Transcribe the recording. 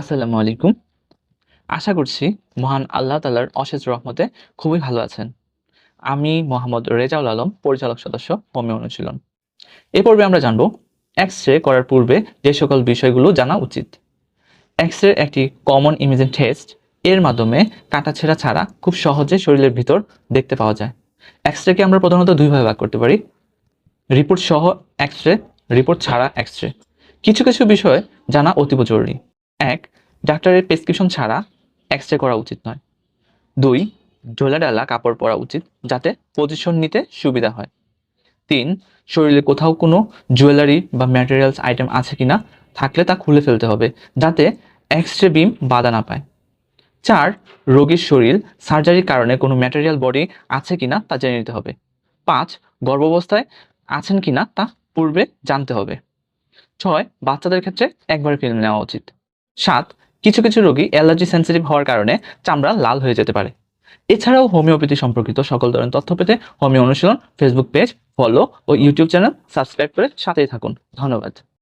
আসসালামু আলাইকুম। আশা করছি মহান আল্লাহ তালার অশেষ রহমতে খুবই ভালো আছেন। আমি মোহাম্মদ রেজাউল আলম, পরিচালক সদস্য হোমিও অনুশীলন। এ পর্বে আমরা জানব এক্স রে করার পূর্বে যে সকল বিষয়গুলো জানা উচিত। এক্স রে একটি কমন ইমেজিং টেস্ট এর মাধ্যমে কাটাছেঁড়া ছাড়া খুব সহজে শরীরের ভিতর দেখতে পাওয়া যায়। এক্স রেকে আমরা প্রধানত দুইভাবে ভাগ করতে পারি। রিপোর্ট সহ এক্স রে রিপোর্ট ছাড়া এক্স রে কিছু কিছু বিষয় জানা অতীব জরুরি। এক, ডাক্তারের প্রেসক্রিপশন ছাড়া এক্স রে করা উচিত নয়। দুই ঢোলা ডালা কাপড় পরা উচিত যাতে পজিশন নিতে সুবিধা হয়। তিন, শরীরে কোথাও কোনো জুয়েলারি বা ম্যাটেরিয়ালস আইটেম আছে কিনা থাকলে তা খুলে ফেলতে হবে যাতে এক্স রে বিম বাধা না পায়। চার, রোগীর শরীর সার্জারির কারণে কোনো ম্যাটেরিয়াল বডি আছে কিনা তা জেনে নিতে হবে। পাঁচ, গর্ভাবস্থায় আছেন কিনা তা পূর্বে জানতে হবে। ছয়, বাচ্চাদের ক্ষেত্রে একবার ফিল্ম নেওয়া উচিত। সাত, কিছু কিছু রোগী অ্যালার্জি সেন্সিটিভ হওয়ার কারণে চামড়া লাল হয়ে যেতে পারে। এছাড়াও হোমিওপ্যাথি সম্পর্কিত সকল ধরনের তথ্য পেতে হোমিও অনুশীলন ফেসবুক পেজ ফলো ও ইউটিউব চ্যানেল সাবস্ক্রাইব করে সাথেই থাকুন। ধন্যবাদ।